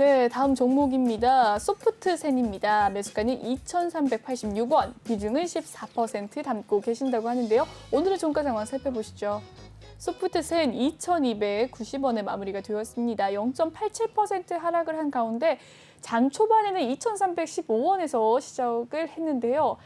네, 다음 종목입니다. 소프트센입니다. 매수가는 2,386원, 비중은 14% 담고 계신다고 하는데요. 오늘의 종가 상황 살펴보시죠. 소프트센 2,290원에 마무리가 되었습니다. 0.87% 하락을 한 가운데 장 초반에는 2,315원에서 시작을 했는데요.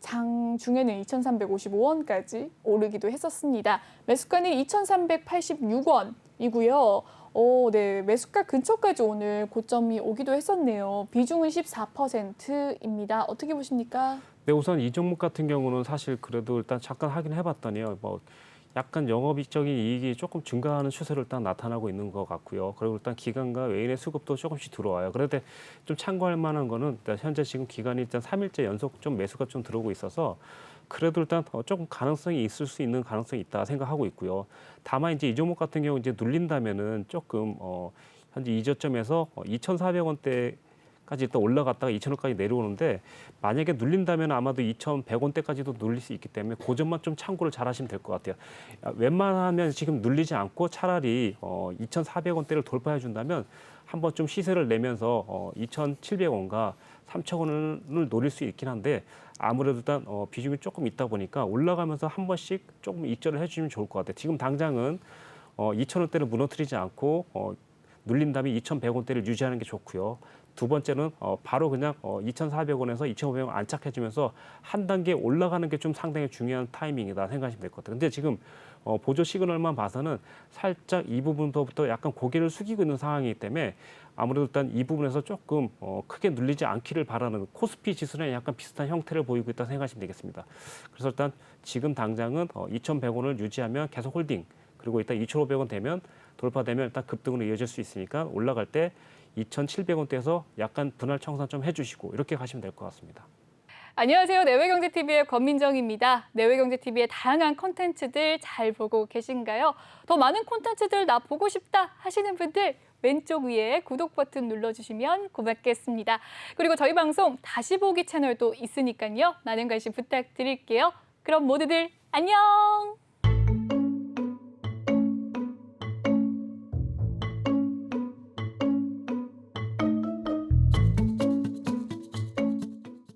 장 중에는 2,355원까지 오르기도 했었습니다. 매수가는 2,386원 이고요. 오, 네. 매수가 근처까지 오늘 고점이 오기도 했었네요. 비중은 14%입니다. 어떻게 보십니까? 네, 우선 이 종목 같은 경우는 사실 그래도 일단 잠깐 확인해 봤더니요. 뭐 약간 영업이익적인 이익이 조금 증가하는 추세로 일단 나타나고 있는 것 같고요. 그리고 일단 기관과 외인의 수급도 조금씩 들어와요. 그런데 좀 참고할 만한 거는 현재 지금 기간이 일단 3일째 연속 좀 매수가 좀 들어오고 있어서 그래도 일단 어, 조금 가능성이 있을 수 있는 가능성이 있다 생각하고 있고요. 다만 이제 이 종목 같은 경우 이제 눌린다면은 조금 어 현재 이 저점에서 2,400원대 까지 일단 올라갔다가 2,000원까지 내려오는데 만약에 눌린다면 아마도 2,100원대까지도 눌릴 수 있기 때문에 그 점만 좀 참고를 잘 하시면 될 것 같아요. 아, 웬만하면 지금 눌리지 않고 차라리 어, 2,400원대를 돌파해 준다면 한번 좀 시세를 내면서 어, 2,700원과 3,000원을 노릴 수 있긴 한데 아무래도 일단 어, 비중이 조금 있다 보니까 올라가면서 한 번씩 조금 익절을 해주시면 좋을 것 같아요. 지금 당장은 어, 2,000원대를 무너뜨리지 않고 어, 눌린 다음에 2,100원대를 유지하는 게 좋고요. 두 번째는 어, 바로 그냥 어, 2,400원에서 2,500원 안착해주면서 한 단계 올라가는 게 좀 상당히 중요한 타이밍이다 생각하시면 될 것 같아요. 근데 지금 어, 보조 시그널만 봐서는 살짝 이 부분부터 약간 고개를 숙이고 있는 상황이기 때문에 아무래도 일단 이 부분에서 조금 어, 크게 눌리지 않기를 바라는 코스피 지수랑 약간 비슷한 형태를 보이고 있다 생각하시면 되겠습니다. 그래서 일단 지금 당장은 어, 2,100원을 유지하면 계속 홀딩 그리고 일단 2,500원 되면 돌파되면 일단 급등으로 이어질 수 있으니까 올라갈 때 2,700원대에서 약간 분할 청산 좀 해주시고 이렇게 가시면 될 것 같습니다. 안녕하세요. 내외경제TV의 권민정입니다. 내외경제TV의 다양한 콘텐츠들 잘 보고 계신가요? 더 많은 콘텐츠들 나 보고 싶다 하시는 분들 왼쪽 위에 구독 버튼 눌러주시면 고맙겠습니다. 그리고 저희 방송 다시 보기 채널도 있으니까요. 많은 관심 부탁드릴게요. 그럼 모두들 안녕!